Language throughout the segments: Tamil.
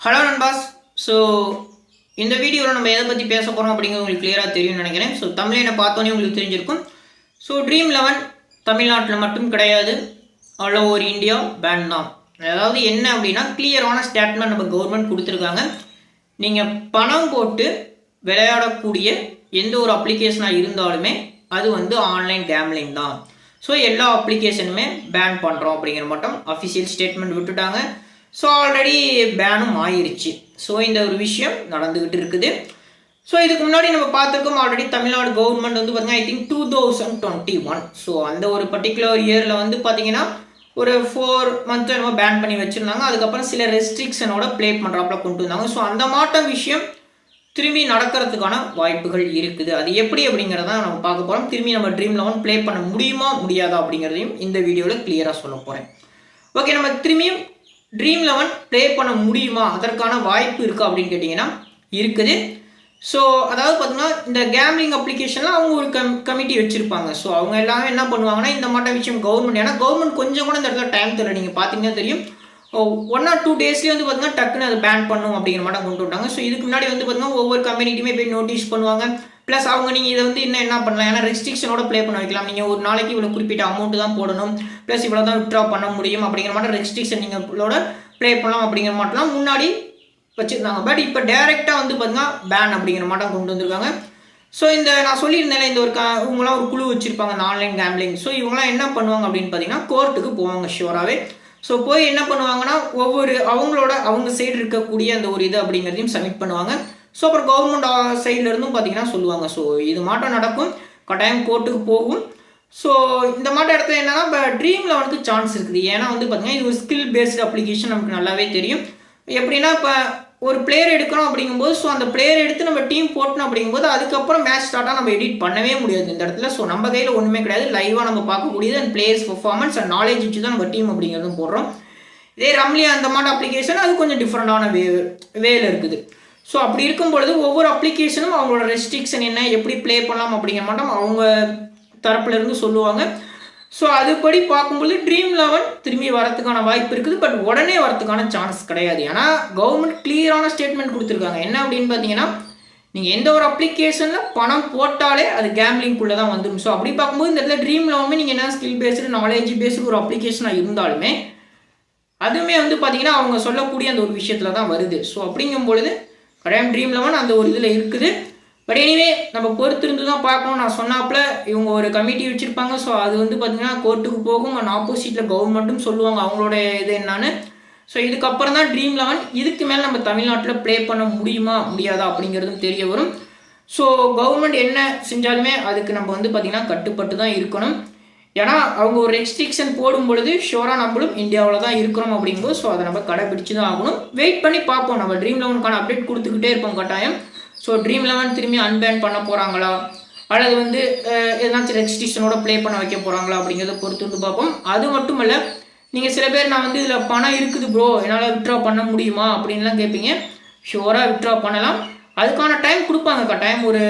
ஹலோ நண்பாஸ். ஸோ இந்த வீடியோவில் நம்ம எதை பற்றி பேச போகிறோம் அப்படிங்கிறது உங்களுக்கு கிளியராக தெரியும்னு நினைக்கிறேன். ஸோ தமிழை பார்த்தோன்னே உங்களுக்கு தெரிஞ்சிருக்கும். ஸோ ட்ரீம் லெவன் தமிழ்நாட்டில் மட்டும் கிடையாது. ஆல் ஓவர் இந்தியா பேன் தான் அதாவது என்ன அப்படின்னா கிளியரான ஸ்டேட்மெண்ட் நம்ம கவர்மெண்ட் கொடுத்துருக்காங்க. நீங்கள் பணம் போட்டு விளையாடக்கூடிய எந்த ஒரு அப்ளிகேஷனாக இருந்தாலுமே அது வந்து ஆன்லைன் கேம்லிங் தான். ஸோ எல்லா அப்ளிகேஷனுமே பேன் பண்ணுறோம் அப்படிங்கிற மட்டும் அஃபிஷியல் ஸ்டேட்மெண்ட் விட்டுட்டாங்க. ஸோ ஆல்ரெடி பேனும் ஆயிருச்சு. ஸோ இந்த ஒரு விஷயம் நடந்துக்கிட்டு இருக்குது. ஸோ இதுக்கு முன்னாடி நம்ம பார்த்துருக்கோம் ஆல்ரெடி தமிழ்நாடு கவர்மெண்ட் வந்து பார்த்தீங்கன்னா I think two thousand twenty one so அந்த ஒரு பர்டிகுலர் இயரில் வந்து பார்த்தீங்கன்னா ஒரு ஃபோர் மந்த்து என்னமோ பேன் பண்ணி வச்சுருந்தாங்க. அதுக்கப்புறம் சில ரெஸ்ட்ரிக்ஷனோட ப்ளே பண்ணுறாப்புல கொண்டு வந்தாங்க. ஸோ அந்த மாட்ட விஷயம் திரும்பி நடக்கிறதுக்கான வாய்ப்புகள் இருக்குது. அது எப்படி அப்படிங்கிறத நம்ம பார்க்க போகிறோம் திரும்பி நம்ம ட்ரீம் லெவன் ப்ளே பண்ண முடியுமா முடியாதா அப்படிங்கிறதையும் இந்த வீடியோவில் கிளியராக சொல்ல போகிறேன் ஓகே நம்ம திரும்பியும் ட்ரீம் லெவன் ப்ளே பண்ண முடியுமா? அதற்கான வாய்ப்பு இருக்கா அப்படின்னு கேட்டிங்கன்னா இருக்குது. ஸோ அதாவது பார்த்தீங்கன்னா இந்த கேம்லிங் அப்ளிகேஷனில் அவங்க ஒரு கம் கமிட்டி வச்சுருப்பாங்க. ஸோ அவங்க எல்லாமே என்ன பண்ணுவாங்கன்னா இந்த மாட்ட விஷயம் கவர்மெண்ட் ஏன்னா கவர்மெண்ட் கொஞ்சம் கூட இந்த இடத்துல டைம் தரல. நீங்கள் பார்த்தீங்கன்னா தெரியும். ஒன் ஆர் டூ டேஸ்லேயே வந்து பார்த்தீங்கன்னா டக்குன்னு அதை பேன் பண்ணும் அப்படிங்கிற மாட்டம் கொண்டு விட்டாங்க ஸோ இதுக்கு முன்னாடி வந்து பார்த்தீங்கன்னா ஒவ்வொரு கம்யூனிட்டியுமே போய் நோட்டீஸ் பண்ணுவாங்க. ப்ளஸ் அவங்க நீங்கள் இதை வந்து இன்னும் என்ன பண்ணலாம்? ஏன்னா ரெஸ்ட்ரிக்ஷனோட ப்ளே பண்ண வைக்கலாம். நீங்கள் ஒரு நாளைக்கு இவ்வளோ குறிப்பிட்ட அமௌண்ட் தான் போடணும். ப்ளஸ் இவ்வளோ தான் விட்ரா பண்ண முடியும் அப்படிங்கிற மாதிரி ரெஸ்ட்ரிக்ஷன் நீங்களோட ப்ளே பண்ணலாம் அப்படிங்கிற மாட்டலாம் முன்னாடி வச்சுருந்தாங்க. பட் இப்போ டேரெக்டாக வந்து பார்த்தீங்கன்னா பேன் அப்படிங்கிற மாட்டம் கொண்டு வந்திருக்காங்க. ஸோ இந்த நான் சொல்லியிருந்தேன் இந்த ஒரு க இவங்களாம் ஒரு குழு வச்சுருப்பாங்க இந்த ஆன்லைன் கேம்லிங் ஸோ இவங்களாம் என்ன பண்ணுவாங்க அப்படின்னு பார்த்தீங்கன்னா கோர்ட்டுக்கு போவாங்க ஷியோராகவே ஸோ போய் என்ன பண்ணுவாங்கன்னா ஒவ்வொரு அவங்களோட அவங்க சைடு இருக்கக்கூடிய அந்த ஒரு இது அப்படிங்கிறதையும் சப்மிட் பண்ணுவாங்க. ஸோ அப்புறம் கவர்மெண்ட் சைட்லேருந்தும் பார்த்தீங்கன்னா சொல்லுவாங்க. ஸோ இது மாட்டம் நடக்கும். கட்டாயம் கோர்ட்டுக்கு போகும். ஸோ இந்த மாதிரி இடத்துல என்னென்னா இப்போ ட்ரீம் லெவனுக்கு சான்ஸ் இருக்குது. ஏன்னா வந்து பார்த்தீங்கன்னா இது ஒரு ஸ்கில் பேஸ்டு அப்ளிகேஷன் நமக்கு நல்லாவே தெரியும். எப்படின்னா இப்போ ஒரு பிளேயர் எடுக்கணும் அப்படிங்கும்போது ஸோ அந்த பிளேயர் எடுத்து நம்ம டீம் போட்டணும் அப்படிங்கும்போது அதுக்கப்புறம் மேட்ச் ஸ்டார்ட்டாக நம்ம எடிட் பண்ணவே முடியாது. இந்த இடத்துல ஸோ நம்ம கையில் ஒன்றுமே கிடையாது. லைவாக நம்ம பார்க்கக்கூடியது அந்த பிளேயர்ஸ் பர்ஃபார்மன்ஸ் அண்ட் நாலேஜ் வச்சு தான் நம்ம டீம் அப்படிங்கிறதும் போடுறோம். இதே ரம்லி அந்த மாதிரி அப்ளிகேஷன் அது கொஞ்சம் டிஃப்ரெண்டான வே வேல இருக்குது. ஸோ அப்படி இருக்கும் பொழுது ஒவ்வொரு அப்ளிகேஷனும் அவங்களோட ரெஸ்ட்ரிக்ஷன் என்ன எப்படி ப்ளே பண்ணலாம் அப்படிங்கிற மாட்டோம் அவங்க தரப்புலருந்து சொல்லுவாங்க. ஸோ அதுபடி பார்க்கும்போது ட்ரீம் லெவன் திரும்பி வரதுக்கான வாய்ப்பு இருக்குது. பட் உடனே வரதுக்கான சான்ஸ் கிடையாது. ஏன்னா கவர்மெண்ட் கிளியரான ஸ்டேட்மெண்ட் கொடுத்துருக்காங்க. என்ன அப்படின்னு பார்த்தீங்கன்னா நீங்கள் எந்த ஒரு அப்ளிகேஷனில் பணம் போட்டாலே அது கேம்லிங்குள்ளே தான் வந்துடும் ஸோ அப்படி பார்க்கும்போது இந்த இடத்துல ட்ரீம் லெவன் நீங்கள் என்ன ஸ்கில் பேஸ்டு நாலேஜ் பேஸ்டு ஒரு அப்ளிகேஷனாக இருந்தாலுமே அதுவுமே வந்து பார்த்தீங்கன்னா அவங்க சொல்லக்கூடிய அந்த ஒரு விஷயத்தில் தான் வருது. ஸோ அப்படிங்கும் பொழுது கடையம் ட்ரீம் லெவன் அந்த ஒரு இதில் இருக்குது. பட் எனிவே நம்ம பொறுத்திருந்து தான் பார்க்கணும். நான் சொன்னாப்புல இவங்க ஒரு கமிட்டி வச்சுருப்பாங்க. ஸோ அது வந்து பார்த்திங்கன்னா கோர்ட்டுக்கு போகும். அண்ட் ஆப்போசிட்டில் கவர்மெண்ட்டும் சொல்லுவாங்க. அவங்களோட இது என்னன்னு. ஸோ இதுக்கப்புறம் தான் ட்ரீம் லெவன் இதுக்கு மேலே நம்ம தமிழ்நாட்டில் ப்ளே பண்ண முடியுமா முடியாதா அப்படிங்கிறதும் தெரிய வரும். ஸோ கவர்மெண்ட் என்ன செஞ்சாலுமே அதுக்கு நம்ம வந்து பார்த்திங்கன்னா கட்டுப்பட்டு தான் இருக்கணும். ஏன்னா அவங்க ஒரு ரெஸ்ட்ரிக்ஷன் போடும் பொழுது ஷோராக நம்மளும் இந்தியாவில் தான் இருக்கிறோம் அப்படிங்கும்போது ஸோ அதை நம்ம கடைப்பிடிச்சு தான் ஆகணும். வெயிட் பண்ணி பார்ப்போம். நம்ம ட்ரீம் லெவனுக்கான அப்டேட் கொடுத்துக்கிட்டே இருப்போம் கட்டாயம். ஸோ ட்ரீம் லெவன் திரும்பி அன்பேன் பண்ண போகிறாங்களா அல்லது வந்து எதனாச்சும் ரெஸ்ட்ரிக்ஷனோட ப்ளே பண்ண வைக்க போகிறாங்களா அப்படிங்கிறத பொறுத்து வந்து பார்ப்போம். அது மட்டும் இல்லை நீங்கள் சில பேர் நான் வந்து இதில் பணம் இருக்குது ப்ரோ என்னால் விட்ரா பண்ண முடியுமா அப்படின்லாம் கேட்பீங்க ஷுவராக விட்ரா பண்ணலாம். அதுக்கான டைம் கொடுப்பாங்க கட்டாயம். ஒரு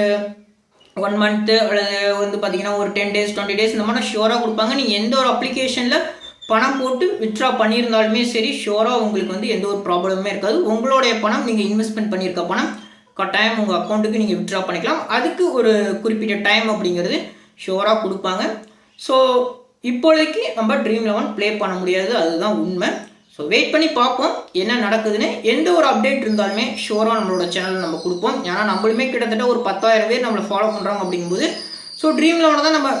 ஒன் மந்த்து அல்லது வந்து பார்த்தீங்கன்னா ஒரு டென் டேஸ் டுவெண்ட்டி டேஸ் இந்த மாதிரி ஷுவராக கொடுப்பாங்க. நீங்கள் எந்த ஒரு அப்ளிகேஷனில் பணம் போட்டு வித்ட்ரா பண்ணியிருந்தாலுமே சரி ஷோராக உங்களுக்கு வந்து எந்த ஒரு ப்ராப்ளமே இருக்காது. உங்களுடைய பணம் நீங்கள் இன்வெஸ்ட்மெண்ட் பண்ணியிருக்க பணம் கட்டாயம் உங்கள் அக்கௌண்ட்டுக்கு நீங்கள் வித்ட்ரா பண்ணிக்கலாம். அதுக்கு ஒரு குறிப்பிட்ட டைம் அப்படிங்கிறது ஷோராக கொடுப்பாங்க. ஸோ இப்போதைக்கு நம்ம ட்ரீம் லெவன் ப்ளே பண்ண முடியாது. அதுதான் உண்மை. ஸோ வெயிட் பண்ணி பார்ப்போம் என்ன நடக்குதுன்னு. எந்த ஒரு அப்டேட் இருந்தாலுமே ஷோராக நம்மளோட சேனலில் நம்ம கொடுப்போம். ஏன்னா நம்மளுமே கிட்டத்தட்ட ஒரு பத்தாயிரம் பேர் நம்மளை ஃபாலோ பண்ணுறாங்க அப்படிங்கும்போது ஸோ ட்ரீம் லெவனை தான் நம்ம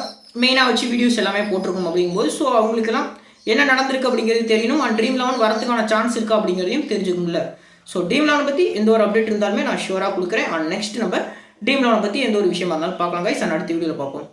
மெயினாக வச்சு வீடியோஸ் எல்லாமே போட்டிருக்கோம் அப்படிங்கும்போது ஸோ அவங்களுக்கெல்லாம் என்ன நடந்திருக்கு அப்படிங்கிறது தெரியணும். அண்ட் ட்ரீம் லெவன் வரதுக்கான சான்ஸ் இருக்கா அப்படிங்கிறதையும் தெரிஞ்சுக்கணும்ல. ஸோ ட்ரீம் லெவனை பற்றி எந்த ஒரு அப்டேட் இருந்தாலுமே நான் ஷோராக கொடுக்குறேன். அண்ட் நெக்ஸ்ட் நம்ம ட்ரீம் லெவனை பற்றி எந்த ஒரு விஷயமா இருந்தாலும் பார்க்கலாம் கைஸ் அண்ட் அடுத்த வீடியோவில் பார்ப்போம்.